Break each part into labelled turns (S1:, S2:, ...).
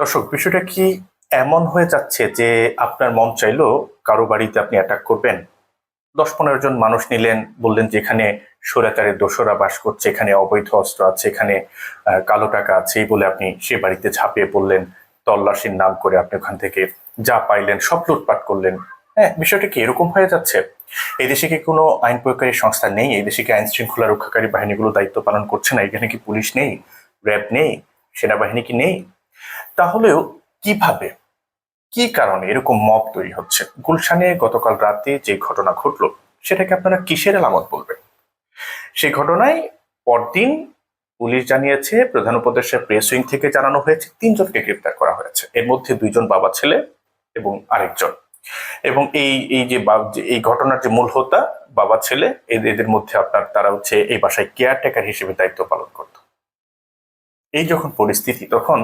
S1: দর্শক, বিষয়টা কি এমন হয়ে যাচ্ছে যে আপনার মন চাইলো কারও বাড়িতে আপনি অ্যাটাক করবেন? দশ পনেরো জন মানুষ নিলেন, বললেন যে এখানে স্বৈরাচারের দোসরা বাস করছে, এখানে অবৈধ অস্ত্র আছে, এখানে কালো টাকা আছে বলে আপনি সে বাড়িতে ঝাঁপিয়ে পড়লেন, তল্লাশির নাম করে আপনি ওখান থেকে যা পাইলেন, সব লুটপাট করলেন। হ্যাঁ বিষয়টা কি এরকম হয়ে যাচ্ছে? এই দেশে কি কোনো আইন প্রয়োগকারী সংস্থা নেই? এই দেশে কি আইন শৃঙ্খলা রক্ষাকারী বাহিনীগুলো দায়িত্ব পালন করছে না? এখানে কি পুলিশ নেই? র্যাব নেই? সেনাবাহিনী কি নেই? তাহলেও কীভাবে? কি কারণে এরকম মব তৈরি হচ্ছে? গুলশানে গতকাল রাতে যে ঘটনা ঘটলো, সেটাকে আপনারা কিসের আলামত বলবেন? সেই ঘটনায় পরদিন পুলিশ জানিয়েছে, প্রধান উপদেষ্টা প্রেস উইং থেকে জানানো হয়েছে, তিনজনকে গ্রেপ্তার করা হয়েছে। এর মধ্যে দুইজন বাবা ছেলে এবং আরেকজন। এবং এই এই যে এই ঘটনার যে মূল হোতা, বাবা ছেলে এদের মধ্যে আপনার, তারা হচ্ছে এই বাসায় কেয়ারটেকার হিসেবে দায়িত্ব পালন করত। এই যখন পরিস্থিতি, তখন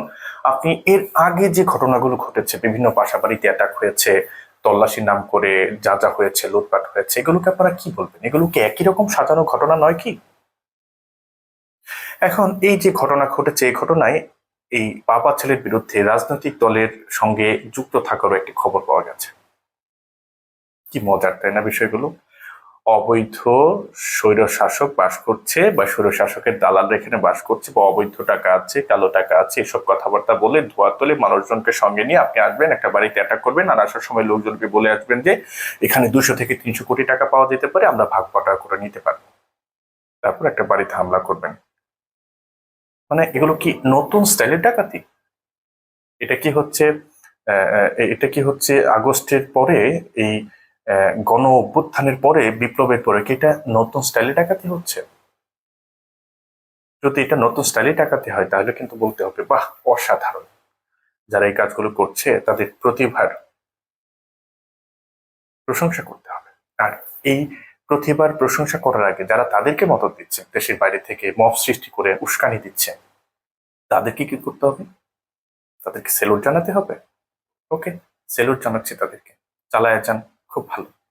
S1: আপনি এর আগে যে ঘটনাগুলো ঘটেছে, বিভিন্ন বাড়িতে অ্যাটাক হয়েছে তল্লাশির নাম করে যা যা হয়েছে, লুটপাট হয়েছে, এগুলোকে আপনারা কি বলবেন? এগুলো কি একই রকম সাজানো ঘটনা নয় কি? এখন এই যে ঘটনা ঘটেছে, এই ঘটনায় এই বাবা ছেলের বিরুদ্ধে রাজনৈতিক দলের সঙ্গে যুক্ত থাকারও একটি খবর পাওয়া গেছে। কি মজার, তাই না বিষয়গুলো? অবৈধ স্বৈর শাসক বাস করছে বা স্বৈর শাসকের দালালরা এখানে বাস করছে বা অবৈধ টাকা আছে, কালো টাকা আছে, এসব কথাবার্তা বলে ধোয়া তোলে মানুষজনকে সঙ্গে নিয়ে আপনি আসবেন, একটা বাড়িতে অ্যাটাক করবেন আর আসার সময় লোকজনকে বলে আসবেন যে এখানে দুশো থেকে তিনশো কোটি টাকা পাওয়া যেতে পারে, আমরা ভাগ বাটা করে নিতে পারব। তারপর একটা বাড়িতে হামলা করবেন। মানে এগুলো কি নতুন স্টাইলের ডাকাতি? এটা কি হচ্ছে এটা কি হচ্ছে আগস্টের পরে এই গণ অভ্যুত্থানের পরে বিপ্লবের পরে কি এটা নতুন স্টাইলে ডাকাতি হচ্ছে? যদি এটা নতুন স্টাইলে ডাকাতি হয়, তাহলে কিন্তু বলতে হবে, বাহ, অসাধারণ। যারা এই কাজগুলো করছে, তাদের প্রতিভার প্রশংসা করতে হবে। আর এই প্রতিভার প্রশংসা করার আগে যারা তাদেরকে মদত দিচ্ছে, দেশের বাইরে থেকে মব সৃষ্টি করে উস্কানি দিচ্ছে, তাদেরকে কি করতে হবে? তাদেরকে সেলুট জানাতে হবে? ওকে, সেলুট জানাচ্ছি তাদেরকে। চালায় যান। খুব ভালো।